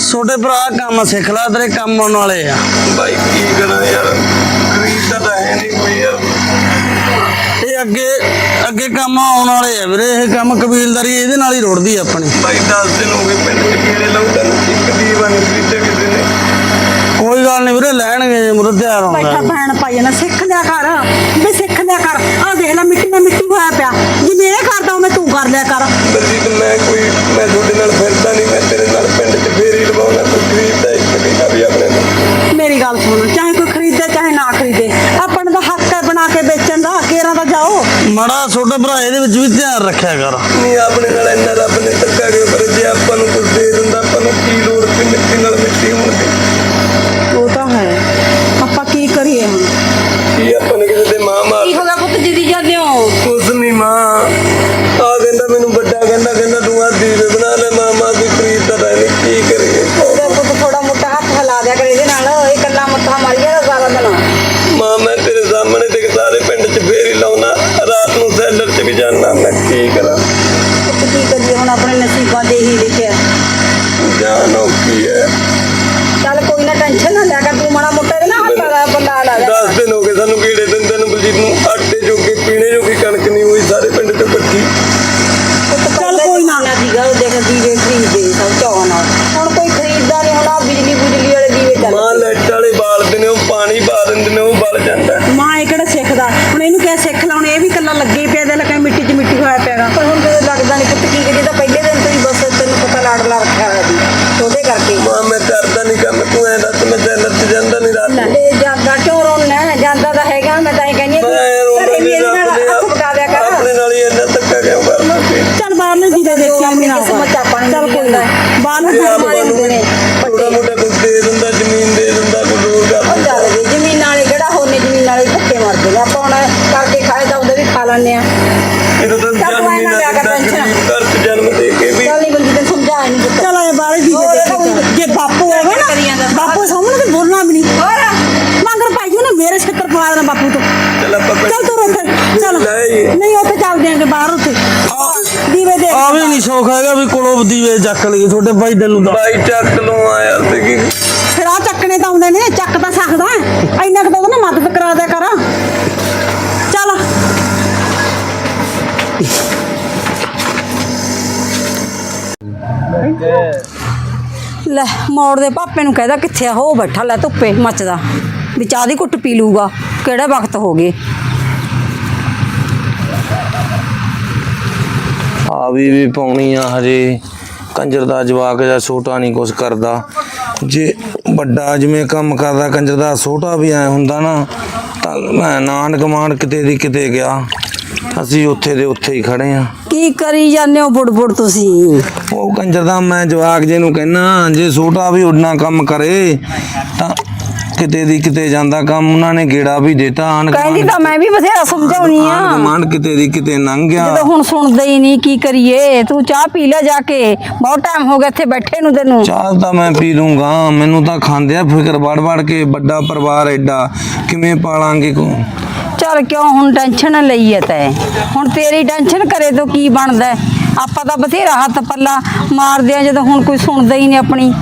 ਛੋਟੇ ਭਰਾ ਕੰਮ ਸਿੱਖ ਲੈ ਤੇਰੇ ਕੰਮ ਆਉਣ ਵਾਲੇ ਆ। ਬਾਈ ਕੀ ਕਰਾਂ ਯਾਰ? ਖਰੀਦਦਾ ਤਾਂ ਹੈ ਨਹੀਂ ਕੋਈ ਯਾਰ। ਇਹ ਅੱਗੇ ਅੱਗੇ ਕੰਮ ਆਉਣ ਵਾਲੇ ਆ ਵੀਰੇ ਇਹ ਕੰਮ ਕਬੀਲਦਾਰੀ ਇਹਦੇ ਨਾਲ ਹੀ ਰੁੜਦੀ ਆ ਆਪਣੀ। ਬਾਈ 10 ਦਿਨ ਹੋ ਗਏ ਪਿੰਡ ਚ ਕੀੜੇ ਲਾਉਂਦਾ ਇੱਕ ਦੀਵਾ ਨਹੀਂ ਖਰੀਦਿਆ ਕਿਸੇ ਨੇ। ਕੋਈ ਗੱਲ ਨਹੀਂ ਵੀਰੇ ਲੈਣਗੇ ਜੇ ਮੁਰ ਤਿਆਰ ਬੈਠਾ ਹੁੰਦਾ ਭੈਣ ਭਾਈ ਨਾ ਸਿੱਖ ਲਿਆ ਕਰ। ਵੀ ਸਿੱਖ ਲਿਆ ਕਰ। ਆ ਦੇਖ ਲੈ ਮਿੱਟੀ ਨਾਲ ਮਿੱਟੀ ਹੋਇਆ ਪਿਆ। ਜਿਵੇਂ ਇਹ ਕਰਦਾ ਉਵੇਂ ਤੂੰ ਕਰ ਲਿਆ ਕਰ। ਬਲਜੀਤ ਮੈਂ ਕੋਈ ਮੈਂ ਤੁਹਾਡੇ ਨਾਲ ਫਿਰਦਾ ਗੱਲ ਸੁਣ। ਚਾਹੇ ਕੋਈ ਖਰੀਦੇ ਚਾਹੇ ਨਾ ਖਰੀਦੇ। ਆਪਣ ਦਾ ਹੱਕ ਹੈ ਬਣਾ ਕੇ ਵੇਚਣ ਦਾ। ਕੇਰਾਂ ਦਾ ਜਾਓ। ਮੜਾ ਛੋਟੇ ਭਰਾ ਇਹਦੇ ਵਿੱਚ ਵੀ ਧਿਆਨ ਰੱਖਿਆ ਕਰ। ਨਹੀਂ ਆਪਣੇ ਨਾਲ ਇੰਨਾ ਰੱਬ ਨੇ ਧੱਕਾ ਕਿਉਂ ਕਰੇ ਜੇ ਆਪਾਂ ਨੂੰ ਕੁਝ ਦੇ ਦਿੰਦਾ ਆਪਾਂ ਨੂੰ ਕੀ ਨੂੰ ਲੈ ਜਾਂਦਾ ਕਿਉਂ ਰੋਣਾ ਜਾਂਦਾ ਤਾਂ ਹੈਗਾ ਮੈਂ ਤਾਂ ਇਹ ਕਹਿੰਦੀ ਹਾਂ ਮੈਂ ਕਿ ਰੋਣਾ ਘਰੇ ਇਹਦੇ ਨਾਲ ਹੱਥ ਪਟਾ ਦਿਆ ਕਰ। ਆਪਣੇ ਨਾਲ ਹੀ ਇੰਨਾ ਧੱਕਾ ਕਿਉਂ ਕਰਨਾ ਚੱਲ ਬਾਹਰ ਨੂੰ ਦੀਵੇ ਦੇਖੀ ਆਉਂਦੀ ਨਾ। ਚੱਲ ਕੋਈ ਨਾ। ਬਾਹਰ ਨੂੰ ਯਾਰ ਮਾਰੇ ਹੁੰਦੇ ਨੇ ਥੋੜਾ ਮੋਟਾ ਕੁਝ ਦੇ ਦਿੰਦਾ ਜ਼ਮੀਨ ਦੇ ਦਿੰਦਾ ਕੋਈ ਹੋਰ ਕਰ ਦਿੰਦਾ। ਚੱਲ ਵੀ ਜ਼ਮੀਨ ਵਾਲੇ ਕਿਹੜਾ ਹੋਣੇ ਜ਼ਮੀਨ ਵਾਲੇ ਧੱਕੇ ਮਾਰਦੇ ਨੇ। ਆਪਾਂ ਹੁਣ ਕਰਕੇ ਖਾਏ ਤਾਂ ਉਹਦੇ ਵੀ ਖਾ ਲੈਣੇ ਆ ਇਹਨੂੰ ਤਾਂ ਚੱਲ ਜਨਮ ਕੋਈ ਹੀ ਨਾ ਨਾ ਲਿਆ ਕਰ ਟੈਨਸ਼ਨ। 'ਚ ਜਨਮ ਦੇ ਕੇ ਵੀ ਚੱਲ ਨਹੀਂ ਬੰਦੀ ਤੈਨੂੰ ਸਮਝਾਇਆ ਨਹੀਂ ਚਲ ਆਏ ਬਾਹਰ ਦੇਖੀ ਜੇ ਬਾਪੂ ਹੋਵੇ ਨਾ ਬਾਪੂ ਸਾਹਮਣੇ ਤੇ ਬੋਲਣਾ ਵੀ ਨਹੀਂ। ਚੱਲ ਆਪਾਂ ਪਿੰਡ- ਚੱਲ ਤੂੰ ਉੱਥੇ ਚੱਲ। ਲੈ। ਨਹੀਂ ਉੱਥੇ ਚੱਲ ਦਿਆਂਗੇ ਬਾਹਰ ਉੱਥੇ। ਦੀਵੇ ਦੇਖ ਆ ਵੀ ਨਹੀਂ ਸੌਖ ਹੈਗਾ ਵੀ ਕੋਲੋਂ ਦੀਵੇ ਚੱਕ ਲਈਏ ਛੋਟੇ ਭਾਈ ਤੈਨੂੰ ਦਾ। ਬਾਈ ਚੱਕ ਲਓ ਆਇਆ ਤੇ ਕੀ। ਫਿਰ ਆ ਚੱਕਣੇ ਤਾਂ ਆਉਂਦੇ ਨੇ ਚੱਕ ਤਾਂ ਸਕਦਾ। ਹੈ। ਇੰਨਾ ਕੁ ਤਾਂ ਉਹਦਾ ਨਾ ਮਦਦ ਕਰਾ ਦਿਆ ਕਰ। ਚੱਲ। ਲੈ ਮੋੜ ਦੇ ਪਾਪੇ ਨੂੰ ਕਹਿਦਾ ਕਿੱਥੇ ਆ ਹੋ ਬੈਠਾ ਲੈ ਧੁੱਪੇ ਮੱਚਦਾ। ਵੀ ਚਾਹ ਦੀ ਘੁੱਟ ਪੀ ਲੂਗਾ ਕਿਹੜਾ ਵਕਤ ਹੋ ਗਏ? ਆ ਵੀ ਪਾਉਣੀ ਆ ਹਜੇ। ਕੰਜਰ ਦਾ ਜਵਾਕ ਜਾਂ ਛੋਟਾ ਨਹੀਂ ਕੁਛ ਕਰਦਾ। ਜੇ ਵੱਡਾ ਜਿਵੇਂ ਕੰਮ ਕਰਦਾ ਕੰਜਰ ਦਾ ਛੋਟਾ ਵੀ ਐ ਹੁੰਦਾ ਨਾ ਤਾਂ ਮੈਂ ਨਾਨ ਕਮਾਂਡ ਕਿਤੇ ਦੀ ਕਿਤੇ ਗਿਆ। ਅਸੀਂ ਉੱਥੇ ਦੇ ਉੱਥੇ ਹੀ ਖੜੇ ਆ। ਕੀ ਕਰੀ ਜਾਂਦੇ ਹੋ ਬੁੜਬੁੜ ਤੁਸੀਂ? ਉਹ ਕੰਜਰ ਦਾ ਮੈਂ ਜਵਾਕ ਜੇ ਨੂੰ ਕਹਿਣਾ ਜੇ ਛੋਟਾ ਵੀ ਉਡਣਾ ਕੰਮ ਕਰੇ ਤਾਂ ਕਿਤੇ ਦੀ ਕਿਤੇ ਜਾਂਦਾ ਕੰਮ ਉਹਨਾਂ ਨੇ ਗੇੜਾ ਵੀ ਦਿੱਤਾ ਆਣ ਕਹਿੰਦੀ ਤਾਂ ਮੈਂ ਵੀ ਬਥੇਰਾ ਸਮਝਾਉਣੀ ਆ। ਕਮਾਂਡ ਕਿਤੇ ਦੀ ਕਿਤੇ ਲੰਘ ਗਿਆ ਜਦੋਂ ਹੁਣ ਸੁਣਦੇ ਹੀ ਨਹੀਂ ਕੀ ਕਰੀਏ? ਤੂੰ ਚਾਹ ਪੀ ਲੈ ਜਾ ਕੇ। ਬਹੁਤ ਟਾਈਮ ਹੋ ਗਿਆ ਇੱਥੇ ਬੈਠੇ ਨੂੰ ਤੈਨੂੰ। ਚਾਹ ਤਾਂ ਮੈਂ ਪੀ ਲੂੰਗਾ। ਮੈਨੂੰ ਤਾਂ ਖਾਂਦੇ ਆ ਫਿਕਰ ਵੜ ਵੜ ਕੇ ਵੱਡਾ ਪਰਿਵਾਰ ਐਡਾ। ਕਿਵੇਂ ਪਾਲਾਂਗੇ ਕੋ? ਚੱਲ ਕਿਉਂ ਹੁਣ ਟੈਨਸ਼ਨ ਲਈ ਐ ਤੈ ਹੁਣ ਤੇਰੀ ਟੈਨਸ਼ਨ ਕਰੇ ਤੋਂ ਕੀ ਬਣਦਾ? ਆਪਾਂ ਤਾਂ ਬਥੇਰਾ ਹੱਥ ਪੱਲਾ ਮਾਰਦੇ ਆ ਜਦੋਂ ਹੁਣ ਕੋਈ ਸੁਣਦਾ ਹੀ ਨਹੀਂ ਆਪਣੀ।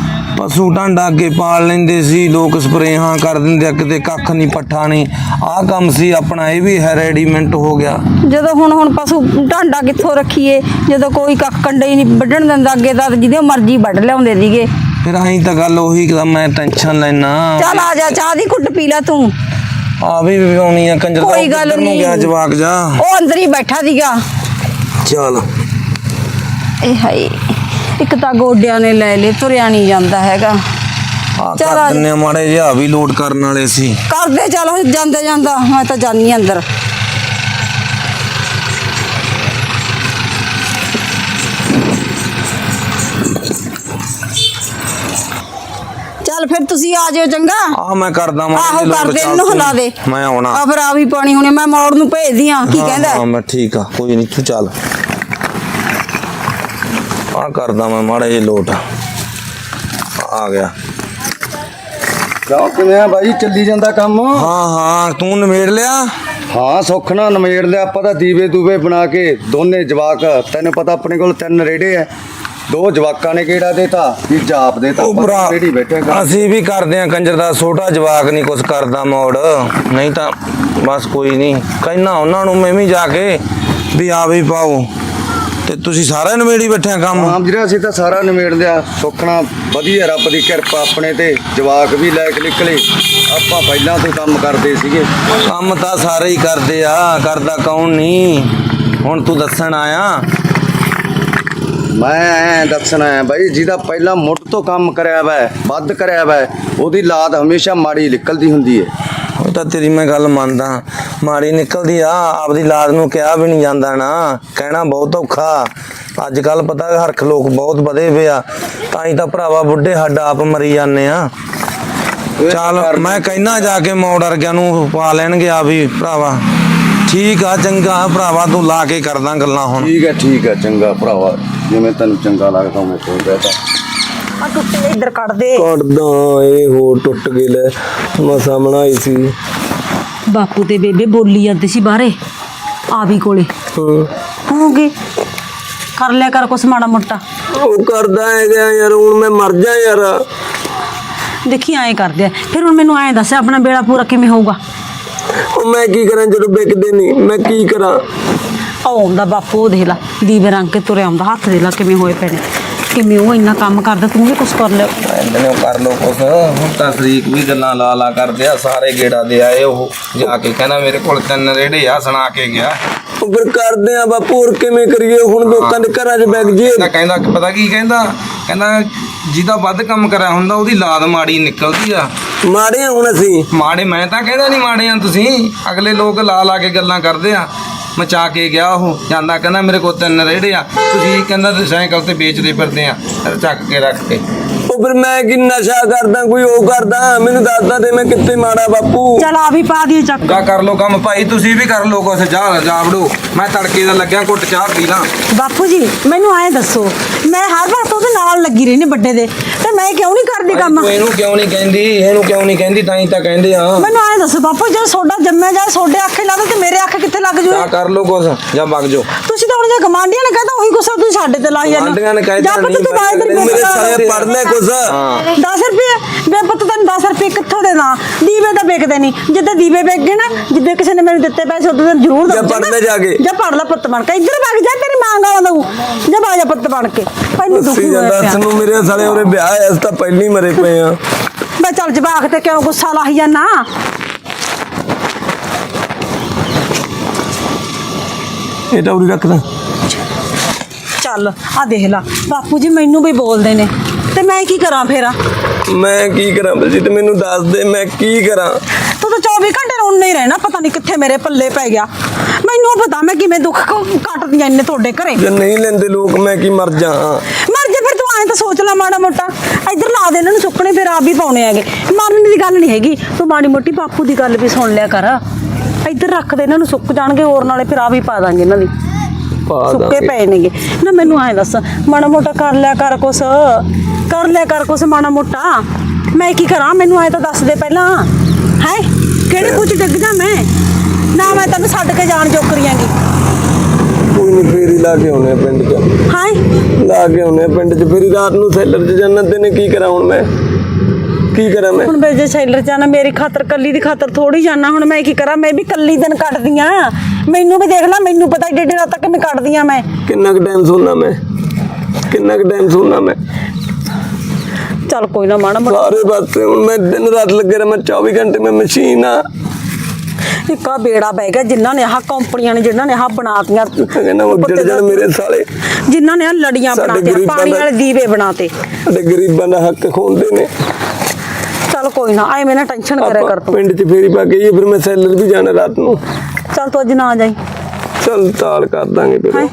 ਪਸ਼ੂ ਢਾਂਡਾ ਅੱਗੇ ਪਾਲ ਲੈਂਦੇ ਸੀ ਲੋਕ ਸਪਰੇਹਾਂ ਕਰ ਦਿੰਦੇ ਆ ਕਿਤੇ ਕੱਖ ਨਹੀਂ ਪੱਠਾ ਨਹੀਂ ਆਹ ਕੰਮ ਸੀ ਆਪਣਾ ਇਹ ਵੀ ਹੈ ਰੈਡੀਮੈਂਟ ਹੋ ਗਿਆ। ਜਦੋਂ ਹੁਣ ਹੁਣ ਪਸ਼ੂ ਢਾਂਡਾ ਕਿੱਥੋਂ ਰੱਖੀਏ? ਜਦੋਂ ਕੋਈ ਕੱਖ ਕੰਡੇ ਹੀ ਨਹੀਂ ਵੱਢਣ ਦਿੰਦਾ ਅੱਗੇ ਤਾਂ ਜਿਹਦੇ ਮਰਜ਼ੀ ਵੱਢ ਲਿਆਉਂਦੇ ਸੀਗੇ। ਫਿਰ ਆਹੀਂ ਤਾਂ ਗੱਲ ਉਹੀ ਕਿ ਮੈਂ ਟੈਨਸ਼ਨ ਲੈਣਾ ਚੱਲ ਆ ਜਾ ਚਾਹ ਦੀ ਘੁੱਟ ਪੀ ਲੈ ਤੂੰ। ਆ ਵੀ ਵਿਆਉਣੀ ਆ ਕੰਜਰ ਕੋਈ ਗੱਲ ਉੱਧਰ ਨੂੰ ਨਹੀਂ। ਗਿਆ ਜਵਾਕ ਜਾ। ਉਹ ਅੰਦਰ ਹੀ ਬੈਠਾ ਸੀਗਾ। ਚੱਲ। ਇਹ ਹਾਏ। ਇੱਕ ਤਾਂ ਗੋਡਿਆਂ ਨੇ ਲੈ ਲੇ ਤੁਰਿਆ ਨਹੀਂ ਜਾਂਦਾ ਹੈਗਾ। ਆ ਚੱਲ ਆ ਕਰ ਦਿੰਨੇ ਆ ਮਾੜੇ ਜਿਹਾ ਵੀ ਲੋਡ ਕਰਨ ਵਾਲੇ ਸੀ। ਕਰਦੇ ਚੱਲ ਜਾਂਦੇ ਜਾਂਦਾ ਮੈਂ ਤਾਂ ਜਾਨੀ ਆਂ ਅੰਦਰ। ਚੱਲ ਫਿਰ ਤੁਸੀਂ ਆ ਜਿਓ ਚੰਗਾ। ਆ ਮੈਂ ਕਰਦਾ ਮਾੜੀ ਆਹੋ ਜਿਹੀ load, ਕਰਦੇ ਚੱਲ ਇਹਨੂੰ ਤੂੰ। ਹਿਲਾ ਦੇ। ਮੈਂ ਆਉਣਾ। ਆ ਫਿਰ ਆ ਵੀ ਪਾਣੀ ਹੁਣੇ ਮੈਂ ਮੋੜ ਨੂੰ ਭੇਜਦੀ ਆ ਕੀ ਹਾਂ, ਕਹਿੰਦਾ ਹਾਂ? ਮੈਂ ਠੀਕ ਆ ਕੋਈ ਨਹੀਂ ਤੂੰ ਚੱਲ। ਆ ਕਰਦਾ ਮੈਂ ਮਾੜੇ ਜਿਹੇ ਲੋਟ। ਆ ਗਿਆ। ਕਿਉਂ ਕਿਵੇਂ ਆ ਬਾਈ? ਚੱਲੀ ਜਾਂਦਾ ਕੰਮ? ਹਾਂ ਹਾਂ ਤੂੰ ਨਿਮੇੜ ਲਿਆ? ਹਾਂ ਸੁੱਖ ਨਾਲ ਨਮੇੜ ਲਿਆ। ਆਪਾਂ ਤਾਂ ਦੀਵੇ ਦੂਵੇ ਬਣਾ ਕੇ ਦੋਨੇ ਜਵਾਕ ਤੈਨੂੰ ਪਤਾ ਆਪਣੇ ਕੋਲ ਤਿੰਨ ਰੇੜੇ ਐ ਦੋ ਜਵਾਕਾਂ ਨੇ ਕਿਹੜਾ ਦੇਤਾ? ਵੀ ਜਾਪ ਦੇਤਾ। ਉਹ ਭਰਾ ਕਿਹੜੀ ਬੈਠੇਗਾ। ਅਸੀਂ ਵੀ ਕਰਦੇ ਆ ਕੰਜਰ ਦਾ। ਛੋਟਾ ਜਵਾਕ ਨਹੀਂ ਕੁਛ ਕਰਦਾ ਮੋੜ। ਨਹੀਂ ਤਾਂ ਬਸ ਕੋਈ ਨਹੀਂ। ਕਹਿਣਾ ਉਹਨਾਂ ਨੂੰ ਮੈਂ ਵੀ ਜਾ ਕੇ ਵੀ ਆ ਵੀ ਪਾਓ ਤੇ ਤੁਸੀਂ ਸਾਰੇ ਨਵੇੜੀ ਬੈਠੇ ਆ ਕੰਮ? ਆਮ ਜਿਹੜਾ ਅਸੀਂ ਤਾਂ ਸਾਰਾ ਨਿਮੇੜ ਲਿਆ ਸੁੱਖਣਾ ਵਧੀਆ ਰੱਬ ਦੀ ਕਿਰਪਾ ਆਪਣੇ ਤੇ ਜਵਾਕ ਵੀ ਲੈ ਕੇ ਨਿਕਲੇ। ਆਪਾਂ ਪਹਿਲਾਂ ਤੋਂ ਕੰਮ ਕਰਦੇ ਸੀਗੇ। ਕੰਮ ਤਾਂ ਸਾਰੇ ਹੀ ਕਰਦੇ ਆ ਕਰਦਾ ਕੌਣ ਨਹੀਂ? ਹੁਣ ਤੂੰ ਦੱਸਣ ਆਇਆ? ਮੈਂ ਐ ਦੱਸਣਾ ਹੈ ਬਾਈ ਜਿਹਦਾ ਪਹਿਲਾਂ ਮੁੱਢ ਤੋਂ ਕੰਮ ਕਰਿਆ ਵੈ ਵੱਧ ਕਰਿਆ ਵੈ ਉਹਦੀ ਲਾਦ ਹਮੇਸ਼ਾ ਮਾੜੀ ਨਿਕਲਦੀ ਹੁੰਦੀ ਹੈ ਤਾਂ ਤੇਰੀ ਮੈਂ ਗੱਲ ਮੰਨਦਾ ਮਾੜੀ ਨਿਕਲਦੀ ਆ ਆਪਦੀ ਲਾਦ ਨੂੰ ਕਿਹਾ ਵੀ ਨਹੀਂ ਜਾਂਦਾ ਨਾ। ਕਹਿਣਾ ਬਹੁਤ ਔਖਾ। ਅੱਜ ਕੱਲ ਪਤਾ ਹਰਖ ਲੋਕ ਬਹੁਤ ਵਧੇ ਪਏ ਆ। ਤਾਂ ਹੀ ਤਾਂ ਭਰਾਵਾ ਬੁੱਢੇ ਹੱਡ ਆਪ ਮਰੀ ਜਾਂਦੇ ਆ। ਚੱਲ ਮੈਂ ਕਹਿਣਾ ਜਾ ਕੇ ਮੋੜ ਵਰਗਿਆਂ ਨੂੰ ਪਾ ਲੈਣਗੇ ਆ ਵੀ ਭਰਾਵਾ। ਠੀਕ ਆ ਚੰਗਾ ਭਰਾਵਾ ਤੂੰ ਲਾ ਕੇ ਕਰਦਾ ਗੱਲਾਂ ਹੁਣ। ਠੀਕ ਹੈ ਠੀਕ ਹੈ ਚੰਗਾ ਭਰਾਵਾ। ਜਿਵੇਂ ਤੈਨੂੰ ਚੰਗਾ ਲੱਗਦਾ ਮੈਂ ਕੋਈ ਕਹਤਾ ਆ ਟੁੱਟੇ ਇੱਧਰ ਕੱਢ ਦੇ। ਕੱਢਦਾ ਇਹ ਹੋਰ ਟੁੱਟ ਗਈ ਲੈ। ਮਸਾ ਬਣਾਈ ਸੀ। ਬਾਪੂ ਤੇ ਬੇਬੇ ਬੋਲੀ ਜਾਂਦੇ ਸੀ ਬਾਹਰੇ। ਆ ਵੀ ਕੋਲੇ। ਹੋਗੇ ਕਰ ਲਿਆ ਕਰ ਕੁਛ ਮਾੜਾ ਮੋਟਾ। ਉਹ ਕਰਦਾ ਹੈਗਾ ਯਾਰ ਹੁਣ ਮੈਂ ਮਰ ਜਾ ਯਾਰ। ਦੇਖੀ ਐਂ ਕਰਦੇ ਆ। ਫਿਰ ਹੁਣ ਮੈਨੂੰ ਐਂ ਦੱਸ ਆਪਣਾ ਬੇੜਾ ਪੂਰਾ ਕਿਵੇਂ ਹੋਊਗਾ? ਉਹ ਮੈਂ ਕੀ ਕਰਾਂ ਜਦੋਂ ਵਿਕਦੇ ਨਹੀਂ ਮੈਂ ਕੀ ਕਰਾਂ? ਆਉਂਦਾ ਬਾਪੂ ਉਹ ਦੇਖ ਲਾ। ਦੀਵੇ ਰੰਗ ਕੇ ਤੁਰਿਆ ਆਉਂਦਾ। ਹੱਥ ਦੇ ਲਾ ਕਿਵੇਂ ਹੋਏ ਪਏ ਨੇ। ਕਿਵੇਂ ਉਹ ਇੰਨਾ ਕੰਮ ਕਰਦਾ ਤੂੰ ਵੀ ਕੁਛ ਕਰ ਲਿਆ। ਕਹਿੰਦੇ ਨੇ ਉਹ ਕਰ ਲੋ ਕੁਛ। ਹੁਣ ਤਾਂ ਸ਼ਰੀਕ ਵੀ ਗੱਲਾਂ ਲਾ ਲਾ ਕਰਦੇ ਆ ਸਾਰੇ ਗੇੜਾ ਦੇ ਆਏ ਉਹ। ਜਾ ਕੇ ਕਹਿੰਦਾ ਮੇਰੇ ਕੋਲ ਤਿੰਨ ਰੇੜੇ ਆ ਸੁਣਾ ਕੇ ਗਿਆ। ਉਹ ਫਿਰ ਕਰਦੇ ਆ ਬਾਪੂ ਹੋਰ ਕਿਵੇਂ ਕਰੀਏ? ਹੁਣ ਲੋਕਾਂ ਦੇ ਘਰਾਂ 'ਚ ਬੈਗ ਜੀ। ਤਾਂ ਕਹਿੰਦਾ ਕਿ ਪਤਾ ਕੀ ਕਹਿੰਦਾ? ਕਹਿੰਦਾ ਜਿਹਦਾ ਵੱਧ ਕੰਮ ਕਰਿਆ ਹੁੰਦਾ ਉਹਦੀ ਲਾਦ ਮਾੜੀ ਨਿਕਲਦੀ ਆ। ਮਾੜੇ ਆ ਹੁਣ ਅਸੀਂ। ਮਾੜੇ ਮੈਂ ਤਾਂ ਕਹਿੰਦਾ ਨਹੀਂ ਮਾੜੇ ਆ ਤੁਸੀਂ। ਅਗਲੇ ਲੋਕ ਲਾ ਲਾ ਕੇ ਗੱਲਾਂ ਕਰਦੇ ਆ। ਮਚਾ ਕੇ ਗਿਆ ਉਹ। ਜਾਂਦਾ ਕਹਿੰਦਾ ਮੇਰੇ ਕੋਲ ਤਿੰਨ ਰੇੜੇ ਆ। ਤੁਸੀਂ ਕਹਿੰਦਾ ਤੁਸੀਂ ਸਾਈਕਲ ਤੇ ਵੇਚਦੇ ਫਿਰਦੇ ਆ। ਚੱਕ ਕੇ ਰੱਖ ਕੇ। ਉਹ ਫਿਰ ਮੈਂ ਕੀ ਨਸ਼ਾ ਕਰਦਾ ਕੋਈ ਉਹ ਕਰਦਾ? ਮੈਨੂੰ ਦੱਸਦਾ ਤੇ ਮੈਂ ਕਿੱਥੇ ਮਾੜਾ ਬਾਪੂ। ਚਲ ਆ ਵੀ ਪਾ ਦੀ ਚੱਕ। ਗਾ ਕਰ ਲੋ ਕੰਮ ਭਾਈ ਤੁਸੀਂ ਵੀ ਕਰ ਲੋ ਕੁਛ ਜਾ ਜਾਵੜੋ ਮੈਂ ਤੜਕੇ ਦਾ ਲੱਗਿਆ ਘੁੱਟ ਚਾਹ ਪੀ ਲਾਂ। ਬਾਪੂ ਜੀ ਮੈਨੂੰ ਐਂ ਦੱਸੋ ਮੈਂ ਹਰ ਵਕਤ ਉਹਦੇ ਨਾਲ ਲੱਗੀ ਰਹਿਣੀ ਵੱਡੇ ਦੇ ਤੇ ਮੈਂ ਕਿਉਂ ਨਹੀਂ ਕਰਦੀ ਕੰਮ? ਤੂੰ ਇਹਨੂੰ ਕਿਉਂ ਨਹੀਂ ਕਹਿੰਦੀ ਇਹਨੂੰ ਕਿਉਂ ਨਹੀਂ ਕਹਿੰਦੀ ਤਾਂ ਹੀ ਤਾਂ ਕਹਿੰਦੇ ਆ। ਮੈਨੂੰ ਐਂ ਦੱਸੋ ਬਾਪੂ ਜੇ ਸੋਡਾ ਜੰਮਿਆ ਜਾਏ ਸੋਡੇ ਅੱਖੇ ਲੱਗਦਾ ਤੇ ਮੇਰੇ ਅੱਖ ਕਿੱਥੇ ਲੱਗ ਜੂ ਜਾ ਕਰ ਲੋ ਕੁਛ ਜਾਂ ਵਗ ਜਾਓ। ਤੁਸੀਂ ਤਾਂ ਹੁਣ ਜੇ ਗਮਾਂਡੀਆਂ ਨੇ ਕਹਤਾ ਉਹੀ ਗੁੱਸਾ ਤੁਸੀਂ ਸਾਡੇ ਤੇ ਲਾਈ ਜਾਂਦੇ ਗੁਆਂਢੀਆਂ ਨੇ ਕਹਿ ਦਿੱਤਾ ਜਾਂ ਪੁੱਤ ਨਹੀਂ ਤੂੰ ਬਾਹਰ ਮੇਰੇ ਮੇਰੇ ਸਾਲੇ ਪੜ੍ਹ ਲੈ ਕੁਛ ਹਾਂ। 10 ਰੁਪਏ? ਬੇ ਪੁੱਤ ਤੈਨੂੰ 10 ਰੁਪਏ ਕਿੱਥੋਂ ਦੇ ਦਾਂ ਦੀਵੇ ਤਾਂ ਵਿਕਦੇ ਨਹੀਂ ਜਿੱਦਾਂ ਦੀਵੇ ਵਿਕ ਗਏ ਨਾ ਜਿੱਦਾਂ ਕਿਸੇ ਨੇ ਮੈਨੂੰ ਦਿੱਤੇ ਪੈਸੇ ਉਦੋਂ ਤੈਨੂੰ ਜ਼ਰੂਰ ਜਾ ਦਊਂ। ਪੜ੍ਹ ਲੈ ਜਾ ਕੇ। ਜਾ ਪੜ ਲੈ ਪੁੱਤ ਬਣ ਕੇ। ਇੱਧਰ ਵਗ ਜਾ ਤੇਰੀ ਮਾਂ ਗਾਲਾਂ ਦਊ। ਜਾ ਬਾਜ ਜਾ ਪੁੱਤ ਬਣ ਕੇ। ਪਹਿਲੀ ਦੁਖੀ ਦੱਸੀ ਹੋਇਆ ਜਾਂਦਾ ਪਿਆ। ਨੂੰ ਮੇਰੇ ਸਾਲੇ ਉਹਦੇ ਵਿਆਹ ਐ ਅਸੀਂ ਤਾਂ ਪਹਿਲੀ ਮਰੇ ਪਏ ਆ ਮੈਂ ਚੱਲ ਜਵਾਕ ਤੇ ਕਿਉਂ ਗੁੱਸਾ ਲਾਈ ਜਾਨਾ ਇਹ ਤਾਂ ਉਰੀ ਰੱਖਦਾ ਚੱਲ ਆ ਦੇਖ ਲਾ। ਬਾਪੂ ਜੀ ਮੈਨੂੰ ਵੀ ਬੋਲਦੇ ਨੇ। ਤੇ ਮੈਂ ਕੀ ਕਰਾਂ ਫੇਰ? ਮੈਂ ਕੀ ਕਰਾਂ ਬਲਜੀਤ? ਮੈਨੂੰ ਦੱਸ ਦੇ ਮੈਂ ਕੀ ਕਰਾਂ? ਤੂੰ ਤਾਂ 24 ਘੰਟੇ ਰੋਣੇ ਹੀ ਰਹਿਣਾ ਪਤਾ ਨਹੀਂ ਕਿੱਥੇ ਮੇਰੇ ਪੱਲੇ ਪੈ ਗਿਆ। ਮੈਨੂੰ ਪਤਾ ਮੈਂ ਕਿਵੇਂ ਦੁੱਖ ਕੱਟਦੀਆਂ ਇੰਨੇ ਤੁਹਾਡੇ ਘਰੇ। ਜੇ ਨਹੀਂ ਲੈਂਦੇ ਲੋਕ ਮੈਂ ਕੀ ਮਰ ਜਾ ਮਰ ਜੇ ਫਿਰ ਤੂੰ ਐਂ ਤਾਂ ਸੋਚ ਲੈ ਮਾੜਾ ਮੋਟਾ। ਇੱਧਰ ਲਾ ਦੇ ਇਹਨਾਂ ਨੂੰ ਸੁੱਕਣੇ ਫਿਰ ਆਪ ਵੀ ਪਾਉਣੇ ਹੈਗੇ। ਮਰਨ ਦੀ ਗੱਲ ਨਹੀਂ ਹੈਗੀ। ਤੂੰ ਮਾੜੀ ਮੋਟੀ ਬਾਪੂ ਦੀ ਗੱਲ ਵੀ ਸੁਣ ਲਿਆ ਕਰ। ਇੱਧਰ ਰੱਖ ਦੇ ਇਹਨਾਂ ਨੂੰ ਸੁੱਕ ਜਾਣਗੇ ਹੋਰ ਨਾਲੇ ਫਿਰ ਆ ਵੀ ਪਾ ਦਾਂਗੇ ਇਹਨਾਂ ਦੀ। ਸੁੱਕੇ ਪਏ ਨੇਗੇ। ਨਾ ਮੈਨੂੰ ਐਂ ਦੱਸ ਮਾੜਾ ਮੋਟਾ ਕਰ ਲਿਆ ਕਰ ਕੁਛ। ਕਰ ਲਿਆ ਕਰ ਕੁਛ ਮਾੜਾ ਮੋਟਾ। ਮੈਂ ਕੀ ਕਰਾਂ? ਮੈਨੂੰ ਐਂ ਤਾਂ ਦੱਸ ਦੇ ਪਹਿਲਾਂ। ਹੈ? ਕਿਹੜੇ ਕੁਝ ਡਿੱਗ ਜਾ ਮੈਂ? ਨਾ ਮੈਂ ਤੈਨੂੰ ਛੱਡ ਕੇ ਜਾਣ ਜੋਕਰੀਆਂਗੀ ਕੋਈ ਨਹੀਂ ਫੇਰੀ ਲਾ ਕੇ ਆਉਣੇ ਆ ਪਿੰਡ 'ਚ। ਹੈ? ਲਾ ਕੇ ਆਉਣੇ ਆ ਪਿੰਡ 'ਚ। ਫੇਰੀ ਰਾਤ ਨੂੰ ਸੈਲਰ 'ਚ ਜਾਣਾ ਤੇ ਨੇ ਕੀ ਕਰਾਂ ਹੁਣ ਮੈਂ? ਕੀ ਕਰਾਂ ਮੈਂ? ਹੁਣ ਮੇਰੇ ਜੇ ਸੈਲਰ ਜਾਣਾ ਮੇਰੀ ਖਾਤਰ ਕੱਲੀ ਦੀ ਖਾਤਰ ਥੋੜੀ ਜਾਣਾ ਹੁਣ ਮੈਂ ਕੀ ਕਰਾਂ? ਮੈਂ ਵੀ ਕੱਲੀ ਦਿਨ ਕੱਟਦੀ ਆ ਮੈਨੂੰ ਵੀ ਦੇਖ ਲੈ ਮੈਨੂੰ ਪਤਾ ਏਡੇ ਏਡੇ ਰਾਤ ਤੱਕ ਮੈਂ ਕੱਟਦੀ ਆ ਮੈਂ। ਕਿੰਨਾ ਕੁ ਟਾਈਮ ਸੋਣਾ ਮੈਂ? ਕਿੰਨਾ ਕੁ ਟਾਈਮ ਸੋਣਾ ਮੈਂ? ਚੱਲ ਕੋਈ ਨਾ ਮਾੜਾ ਮੋਟਾ। ਸਾਰੇ ਪਾਸੇ ਹੁਣ ਮੈਂ ਦਿਨ ਰਾਤ ਲੱਗੇ ਰਹਾਂ ਮੈਂ 24 ਘੰਟੇ ਮੈਂ ਮਸ਼ੀਨ ਆ। ਇੱਕ ਬੇੜਾ ਬਹਿ ਗਿਆ ਜਿਨ੍ਹਾਂ ਨੇ ਆਹ ਕੰਪਨੀਆਂ ਨੇ ਜਿਨ੍ਹਾਂ ਨੇ ਆਹ ਬਣਾਤੀਆਂ। ਮੈਂ ਕਹਿੰਦਾ ਉੱਜੜ ਜਾਣ ਮੇਰੇ ਸਾਲੇ। ਜਿਨ੍ਹਾਂ ਨੇ ਆਹ ਲੜੀਆਂ ਬਣਾਤੀਆਂ ਪਾਣੀ ਵਾਲੇ ਦੀਵੇ ਬਣਾਤੇ। ਸਾਡੇ ਗਰੀਬਾਂ ਦਾ ਹੱਕ ਖੋਹਦੇ ਨੇ। ਚੱਲ ਕੋਈ ਨਾ ਐਵੇਂ ਨਾ ਟੈਨਸ਼ਨ ਕਰਿਆ ਕਰ ਤੂੰ। ਪਿੰਡ 'ਚ ਫੇਰੀ ਪਾ ਕੇ ਫਿਰ ਮੈਂ ਸੈਲਰ ਵੀ ਜਾਣਾ ਰਾਤ ਨੂੰ। ਚੱਲ ਤੂੰ ਅੱਜ ਨਾ ਜਾਈ। ਚੱਲ ਤਾਲ ਕਰ ਦਾਂਗੇ ਫਿਰ ਹੈ?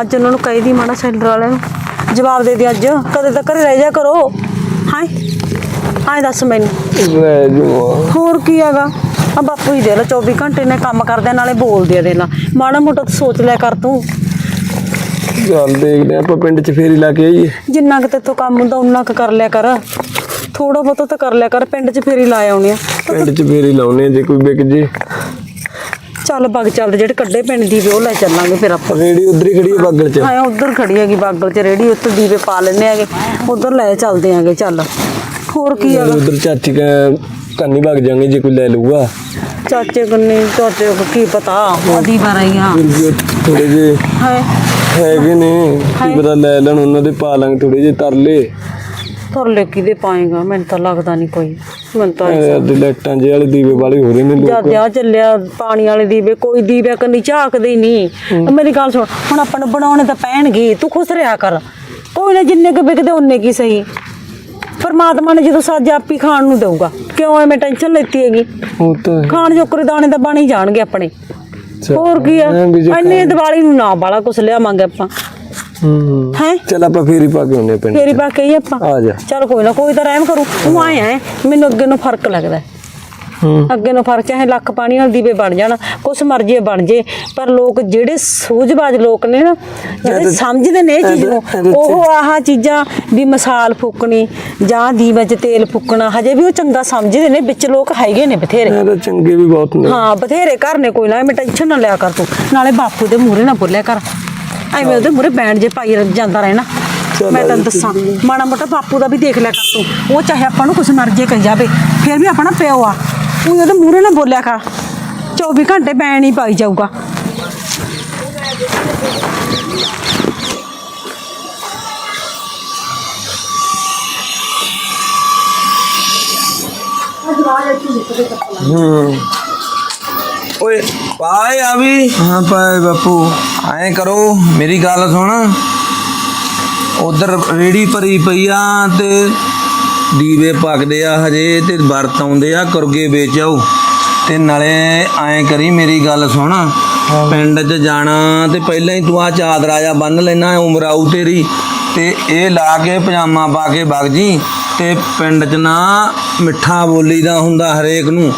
ਅੱਜ ਉਹਨਾਂ ਨੂੰ ਕਹੀ ਦੀ ਮਾੜਾ ਸੈਲਰ ਵਾਲਿਆਂ ਨੂੰ। ਜਵਾਬ ਦੇ ਦੇ ਅੱਜ ਕਦੇ ਤਾਂ ਘਰੇ ਰਹਿ ਜਾ ਕਰੋ। ਹੈ? ਐਂ ਦੱਸ ਮੈਨੂੰ। ਲੈ ਜੂਆ। ਹੋਰ ਕੀ ਹੈਗਾ? ਆ ਬਾਪੂ ਹੀ ਦੇ ਲਾ 24 ਘੰਟੇ ਨੇ ਕੰਮ ਕਰਦੇ ਨਾਲੇ ਬੋਲਦੇ ਆ ਦੇ ਲਾ। ਮਾੜਾ ਮੋਟਾ ਤਾਂ ਸੋਚ ਲਿਆ ਕਰ ਤੂੰ। ਚੱਲ ਦੇਖਦੇ ਆਪਾਂ ਪਿੰਡ 'ਚ ਫੇਰੀ ਲਾ ਕੇ ਆਈਏ। ਜਿੰਨਾ ਕਿ ਤੇਥੋਂ ਕੰਮ ਹੁੰਦਾ ਉਨਾ ਕੁ ਕਰ ਲਿਆ ਕਰ। ਥੋੜਾ ਬਹੁਤਾ ਤਾਂ ਕਰ ਲਿਆ ਕਰ ਪਿੰਡ 'ਚ ਫੇਰੀ ਲਾ ਆਉਣੇ ਆ। ਪਿੰਡ 'ਚ ਫੇਰੀ ਲਾਉਨੇ ਜੇ ਕੋਈ ਵਿਕ ਜੇ। ਚੱਲ ਬਗ ਚੱਲਦੇ ਜਿਹੜੇ ਕੱਢੇ ਪਿੰਡ ਦੀ ਵੀ ਉਹ ਲੈ ਚੱਲਾਂਗੇ ਫਿਰ ਆਪਾਂ। ਰੇੜੀ ਉਧਰ ਹੀ ਖੜੀ ਹੈ ਬਾਗਲ 'ਚ। ਹਾਂ ਉਧਰ ਖੜੀ ਹੈਗੀ ਬਾਗਲ ਚ ਰੇੜੀ ਉੱਤੇ ਦੀਵੇ ਪਾ ਲੈਣੇ ਹੈਗੇ। ਉਧਰ ਲੈ ਚੱਲਦੇ ਆਂਗੇ ਚੱਲ। ਹੋਰ ਕੀ ਹੈਗਾ? ਉਧਰ ਚਾਚੀ ਕਾ ਕੰਨੀ ਵਗ ਜਾਾਂਗੇ ਜੇ ਕੋਈ ਲੈ ਲਊਗਾ। ਚਾਚੇ ਕੰਨੇ ਚਾਚੇ ਨੂੰ ਕੀ ਪਤਾ? ਆਦੀ ਵਾਰਾਈਆਂ ਥੋੜੇ ਜੇ ਹੈ। ਹੈਗੇ ਨੇ। ਕੀ ਪਤਾ ਲੈ ਲੈਣ ਉਹਨਾਂ ਦੇ ਪਾ ਲਾਂਗੇ ਥੋੜੇ ਜੇ ਤਰਲੇ। ਤੁਰਲੇ ਕਿਦੇ ਪਾਏਗਾ? ਮੈਨੂੰ ਤਾਂ ਲੱਗਦਾ ਨਹੀਂ ਕੋਈ। ਮੈਨੂੰ ਤਾਂ ਐ ਲਾਈਟਾਂ ਜੇ ਵਾਲੇ ਦੀਵੇ ਵਾਲੇ ਹੋ ਰਹੇ ਨੇ ਜਦ ਲੋਕ ਆ ਚੱਲਿਆ ਪਾਣੀ ਵਾਲੇ ਦੀਵੇ ਕੋਈ ਦੀਵੇ ਕੰਨੀ ਝਾਕਦੇ ਹੀ। ਨਹੀਂ ਮੇਰੀ ਗੱਲ ਸੁਣ ਹੁਣ ਆਪਾਂ ਨੂੰ ਬਣਾਉਣੇ ਤਾਂ ਪੈਣਗੇ ਤੂੰ ਖੁਸ਼ ਰਿਹਾ ਕਰ। ਕੋਈ ਨਾ ਜਿੰਨੇ ਕੁ ਵਿਕਦੇ ਉਹਨੇ ਕੀ ਸਹੀ। ਪਰਮਾਤਮਾ ਨੇ ਜਦੋਂ ਸਾਜ ਆਪੀ ਖਾਣ ਨੂੰ ਦੇਊਗਾ। ਕਿਉਂ ਐਵੇਂ ਟੈਨਸ਼ਨ ਲੈਤੀ ਹੈਗੀ? ਉਹ ਤਾਂ। ਖਾਣ ਜੋਕਰੇ ਦਾਣੇ ਤਾਂ ਬਣ ਹੀ ਜਾਣਗੇ ਆਪਣੇ। ਹੋਰ ਕੀ ਆ? ਐਂ ਇੰਨੇ ਦੀਵਾਲੀ ਨੂੰ ਨਾ ਬਾਲਾ ਕੁਛ ਲਿਆਵਾਂਗੇ ਆਪਾਂ। ਹੂੰ? ਹੈ। ਚੱਲ ਆਪਾਂ ਫੇਰੀ ਪਾ ਕੇ ਆਉਂਦੇ ਆ ਪਿੰਡ ਫੇਰੀ ਪਾ ਕੇ ਹੀ ਆਪਾਂ। ਆ ਜਾ। ਚਲ ਕੋਈ ਨਾ ਕੋਈ ਤਾਂ ਰਹਿਮ ਕਰੂ। ਤੂੰ ਆਇਆ ਹੈ, ਮੈਨੂੰ ਅੱਗੇ ਨੂੰ ਫ਼ਰਕ ਲੱਗਦਾ ਅੱਗੇ ਨੂੰ ਫ਼ਰਕ ਚਾਹੇ ਲੱਖ ਪਾਣੀ ਨਾਲ ਦੀਵੇ ਬਣ ਜਾਣ ਕੁਛ ਮਰਜ਼ੀ ਬਣ ਜੇ ਪਰ ਲੋਕ ਜਿਹੜੇ ਸੂਝਬਾਜ਼ ਲੋਕ ਨੇ ਨਾ ਜਿਹੜੇ ਸਮਝਦੇ ਨੇ ਇਹ ਚੀਜ਼ ਨੂੰ ਉਹ ਆਹ ਚੀਜ਼ਾਂ ਵੀ ਮਿਸਾਲ ਫੂਕਣੀ ਜਾਂ ਦੀਵੇ 'ਚ ਤੇਲ ਫੂਕਣਾ ਹਜੇ ਵੀ ਉਹ ਚੰਗਾ ਸਮਝਦੇ ਨੇ ਵਿੱਚ ਲੋਕ ਹੈਗੇ ਨੇ ਬਥੇਰੇ। ਇਹ ਤਾਂ ਚੰਗੇ ਵੀ ਬਹੁਤ ਨੇ। ਹਾਂ ਬਥੇਰੇ ਘਰ ਨੇ ਕੋਈ ਨਾ ਮੈਂ ਟੈਨਸ਼ਨ ਨਾ ਲਿਆ ਕਰ ਤੂੰ। ਨਾਲੇ ਬਾਪੂ ਦੇ ਮੂਹਰੇ ਨਾ ਬੋਲਿਆ ਕਰ। ਐਵੇਂ ਉਹਦੇ ਮੂਹਰੇ ਬੈਣ ਜੇ ਪਾਈ ਰ- ਜਾਂਦਾ ਰਹਿਣਾ। ਮੈਂ ਤੈਨੂੰ ਦੱਸਾਂ ਮਾੜਾ ਮੋਟਾ ਬਾਪੂ ਦਾ ਵੀ ਦੇਖ ਲਿਆ ਕਰ ਤੂੰ। ਉਹ ਚਾਹੇ ਆਪਾਂ ਨੂੰ ਕੁਛ ਮਰਜ਼ੀ ਕਹੀ ਜਾਵੇ ਫਿਰ ਵੀ ਆਪਣਾ ਪਿਓ ਆ। ਤੂੰ ਉਹਦੇ ਮੂਹਰੇ ਨਾ ਬੋਲਿਆ ਕਰ 24 ਘੰਟੇ ਬੈਣ ਹੀ ਪਾਈ ਜਾਊਗਾ। ਹੂੰ। ਓਏ ਪਾਏ ਆ ਵੀ। ਹਾਂ ਪਾਏ ਬਾਪੂ। ਐਂ ਕਰੋ ਮੇਰੀ ਗੱਲ ਸੁਣ। ਉਧਰ ਰੇੜੀ ਭਰੀ ਪਈ ਆ ਤੇ ਦੀਵੇ ਪੱਕਦੇ ਆ ਹਜੇ ਤੇ ਵਰਤ ਆਉਂਦੇ ਆ ਕੁਰਗੇ ਵੇਚ। ਆਓ ਤੇ ਨਾਲੇ ਐਂ ਕਰੀ ਮੇਰੀ ਗੱਲ ਸੁਣ। ਪਿੰਡ 'ਚ ਜਾਣਾ ਤੇ ਪਹਿਲਾਂ ਹੀ ਤੂੰ ਆ ਚਾਦਰਾ ਜਾ ਬੰਨ ਲੈਣਾ ਉਮਰ ਆਊ ਤੇਰੀ। ਤੇ ਇਹ ਲਾ ਕੇ ਪਜਾਮਾ ਪਾ ਕੇ ਵਗ ਜੀ। ਤੇ ਪਿੰਡ 'ਚ ਨਾ ਮਿੱਠਾ ਬੋਲੀ ਦਾ ਹੁੰਦਾ ਹਰੇਕ ਨੂੰ।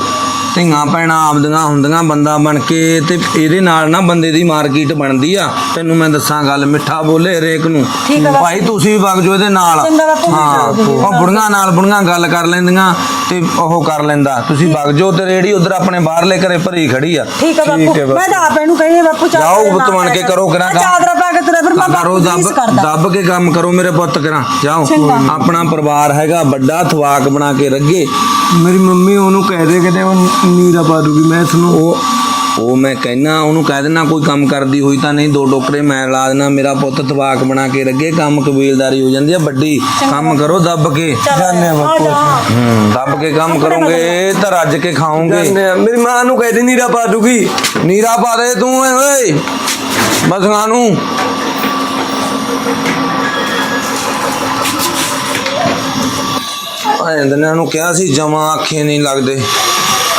ਧੀਆਂ ਭੈਣਾਂ ਆਪਦੀਆਂ ਹੁੰਦੀਆਂ ਬੰਦਾ ਬਣ ਕੇ ਤੇ ਇਹਦੇ ਨਾਲ ਨਾ ਬੰਦੇ ਦੀ ਮਾਰਕੀਟ ਬਣਦੀ ਆ। ਤੈਨੂੰ ਮੈਂ ਦੱਸਾਂ ਗੱਲ ਮਿੱਠਾ ਬੋਲੇ ਹਰੇਕ ਨੂੰ। ਠੀਕ ਆ ਬਾਪੂ। ਭਾਈ ਤੁਸੀਂ ਵੀ ਵਗ ਜਾਓ ਇਹਦੇ ਨਾਲ। ਚੰਗਾ ਬਾਪੂ, ਮੈਂ ਹਾਂ। ਉਹ ਬੁੜੀਆਂ ਨਾਲ ਬੁੜੀਆਂ ਗੱਲ ਕਰ ਲੈਂਦੀਆਂ ਤੇ ਉਹ ਕਰ ਲੈਂਦਾ। ਤੁਸੀਂ ਵਗ ਜਾਓ ਤੇ ਰੇੜੀ ਉਧਰ ਆਪਣੇ ਬਾਹਰਲੇ ਘਰੇ ਭਰੀ ਖੜੀ ਆ। ਠੀਕ ਆ ਠੀਕ ਬਾਪੂ ਹੈ ਬਾਪੂ। ਮੈਂ ਤਾਂ ਆਪ ਇਹਨੂੰ ਕਹੀ ਆ ਬਾਪੂ ਚਾਦਰ ਜਾਓ ਪੁੱਤ ਬਣ ਕੇ ਕਰੋ। ਕਰਾਂ ਆਹ ਕੰਮ। ਚਾਦਰਾ ਪਾ ਕੇ ਤੁਰੇ ਫਿਰ ਮੈਂ ਕਰੋ ਬਾਪੂ ਦੀ ਰੀਸ ਦੱਬ ਕਰਦਾ। ਦੱਬ ਕੇ ਕੰਮ ਕਰੋ ਮੇਰੇ ਪੁੱਤ ਕਰਾਂ ਜਾਓ। ਚੰਗਾ। ਆਪਣਾ ਪਰਿਵਾਰ ਹੈਗਾ ਵੱਡਾ ਥਵਾਕ ਬਣਾ ਕੇ ਰੱਗੇ ਮੇਰੀ ਮੰਮੀ ਉਹਨੂੰ ਕਹਿ ਦੇ ਕਿਤੇ ਉਹ ਨੀਰਾ ਪਾ ਦੂਗੀ ਮੈਂ ਇਸ ਨੂੰ ਉਹ ਉਹ ਮੈਂ ਕਹਿਣਾ ਉਹਨੂੰ ਕਹਿ ਦੇਣਾ ਕੋਈ ਕੰਮ ਕਰਦੀ ਹੋਈ ਤਾਂ ਨਹੀਂ ਦੋ ਟੋਕਰੇ ਮੈਂ ਲਾ ਦੇਣਾ ਮੇਰਾ ਪੁੱਤ ਤਵਾਕ ਬਣਾ ਕੇ ਰੱਗੇ ਕੰਮ ਕਬੀਲਦਾਰੀ ਹੋ ਜਾਂਦੀ ਆ ਵੱਡੀ ਕੰਮ ਕਰੋ ਦੱਬ ਕੇ। ਬਾਪੂ ਹੂੰ ਦੱਬ ਕੇ ਕੰਮ ਕਰੋਗੇ ਤਾਂ ਰੱਜ ਕੇ ਖਾਓਗੇ। ਮੇਰੀ ਮਾਂ ਨੂੰ ਕਹਿ ਦੇ ਨੀਰਾ ਪਾ ਦੂਗੀ। ਨੀਰਾ ਪਾ ਦੇ ਤੂੰ ਓਏ। ਓਏ ਬਸਗਾ ਨੂੰ ਆਇੰਦਨਾਂ ਨੂੰ ਕਿਹਾ ਸੀ ਜਮਾ ਅੱਖੇ ਨਹੀਂ ਲੱਗਦੇ।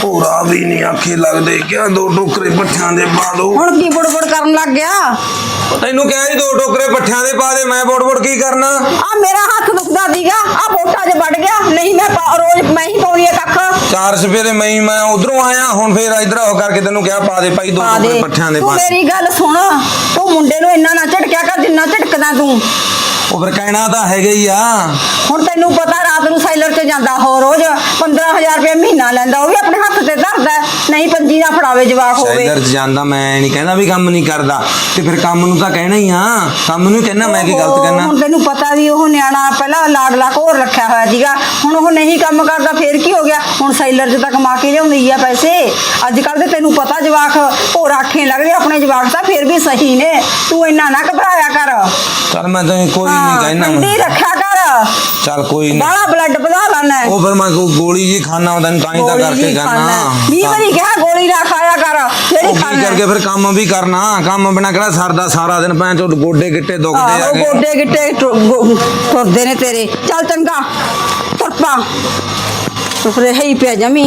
ਪੂਰਾ ਵੀ ਨਹੀਂ ਅੱਖੇ ਲੱਗਦੇ ਕਿਹਾ ਦੋ ਟੋਕਰੇ ਪੱਠਿਆਂ ਦੇ ਪਾ ਦੋ। ਹੁਣ ਕੀ ਬੁੜਬੁੜ ਕਰਨ ਲੱਗ ਗਿਆ? ਤੈਨੂੰ ਕਿਹਾ ਸੀ ਦੋ ਟੋਕਰੇ ਪੱਠਿਆਂ ਦੇ ਪਾ ਦੇ ਮੈਂ ਬੋੜ ਬੋੜ ਕੀ ਕਰਨਾ? ਆ ਮੇਰਾ ਹੱਥ ਦੁਖਦਾ ਦੀਗਾ ਆ ਬੋਟਾ ਜੇ ਵੱਢ ਗਿਆ ਨਹੀਂ ਮੈਂ ਪਾ- ਰੋਜ਼ ਮੈਂ ਹੀ ਪਾਉਣੀ ਆ ਕੱਖ। ਚਾਰ ਸਵੇਰੇ ਮੈਂ ਮੈਂ ਉਧਰੋਂ ਆਇਆ ਹੁਣ ਫੇਰ ਇਧਰ ਹੋ ਕਰਕੇ ਤੈਨੂੰ ਕਿਹਾ ਪਾ ਦੇ ਭਾਈ ਦੋ ਪਾ ਟੋਕਰੇ ਪੱਠਿਆਂ ਦੇ ਤੂੰ ਪਾ ਦੇ। ਮੇਰੀ ਗੱਲ ਸੁਣ ਤੂੰ ਮੁੰਡੇ ਨੂੰ ਇੰਨਾ ਨਾ ਝਟਕਿਆ ਕਰ ਜਿੰਨਾ ਝਟਕਦਾ ਤੂੰ। ਉਹ ਫਿਰ ਕਹਿਣਾ ਤਾਂ ਹੈਗਾ ਹੀ ਆ। ਹੁਣ ਤੈਨੂੰ ਪਤਾ ਰਾਤ ਨੂੰ ਸਾਈਲਰ ਤੇ ਜਾਂਦਾ ਹੋ ਰੋਜ਼ 15000 ਰੁਪਏ ਮਹੀਨਾ ਲੈਂਦਾ ਉਹ ਵੀ ਆਪਣੇ ਹੱਥ ਤੇ ਧਰਦਾ ਹੈ। ਨਹੀਂ ਪੰਜੀ ਨਾ ਫੜਾਵੇ ਜਵਾਕ ਹੋਵੇ। ਸ਼ੈਲਰ ਚ ਜਾਂਦਾ ਮੈਂ ਨਹੀਂ ਕਹਿੰਦਾ ਵੀ ਕੰਮ ਨਹੀਂ ਕਰਦਾ। ਤੇ ਫਿਰ ਕੰਮ ਨੂੰ ਤਾਂ ਕਹਿਣਾ ਹੀ ਆ। ਕੰਮ ਨੂੰ ਹੀ ਕਹਿਣਾ ਮੈਂ ਕੀ ਗਲਤ ਕਹਿਣਾ? ਹੁਣ ਤੈਨੂੰ ਪਤਾ ਵੀ ਉਹ ਨਿਆਣਾ ਪਹਿਲਾਂ ਲਾਡਲਾ ਕੋਰ ਰੱਖਿਆ ਹੋਇਆ ਸੀਗਾ। ਹੁਣ ਉਹ ਨਹੀਂ ਕੰਮ ਕਰਦਾ ਫੇਰ ਕੀ ਹੋ ਗਿਆ? ਹੁਣ ਸਾਈਲਰ 'ਚ ਤਾਂ ਕਮਾ ਕੇ ਲਿਆਉਂਦੀ ਆ ਪੈਸੇ। ਅੱਜ ਕੱਲ ਤੇ ਤੈਨੂੰ ਪਤਾ ਜਵਾਕ ਹੋਰ ਆਖੇ ਲੱਗਦੇ ਆਪਣੇ ਜਵਾਕ ਤਾਂ ਫੇਰ ਵੀ ਸਹੀ ਨੇ। ਤੂੰ ਇੰਨਾ ਨਾ ਘਬਰਾਇਆ ਕਰ। ਚੱਲ ਮੈਂ ਤਾਂ ਕੋਈ ਨਹੀਂ ਹਾਂ ਕਹਿਣਾ। ਠੰਡੀ ਰੱਖਿਆ ਕਰ। ਚੱਲ ਕੋਈ ਨਹੀਂ ਬਾਹਲਾ ਬਲੱਡ ਵਧਾ ਲੈਣਾ ਉਹ ਫਿਰ ਮੈਂ ਕੋਈ ਗੋਲੀ ਜੀ ਖਾਣਾ ਤੈਨੂੰ ਤਾਂ ਹੀ ਤਾਂ ਕਰਕੇ ਕਰਨਾ। ਵੀਹ ਵਾਰੀ ਕਿਹਾ ਗੋਲੀ ਨਾ ਖਾਇਆ ਕਰ ਉਹ ਜਿਹੜੀ ਕੀ ਖਾਣਾ ਕਰਕੇ ਫਿਰ ਕੰਮ ਵੀ ਕਰਨਾ ਕੰਮ ਬਿਨਾ ਕਿਹੜਾ ਸਰਦਾ ਸਾਰਾ ਦਿਨ ਪੈਂ ਚੋ ਗੋਡੇ ਗਿੱਟੇ ਦੁਖਦੇ ਆਹੋ ਆਗੇ ਗੋਡੇ ਗਿੱਟੇ ਟੁ- ਗੋ- ਤੁਰਦੇ ਨੇ ਤੇਰੇ। ਚੱਲ ਚੰਗਾ ਤੁਰ ਪਾ। ਤੁਰੇ ਹੀ ਪਿਆ ਜਮੀ।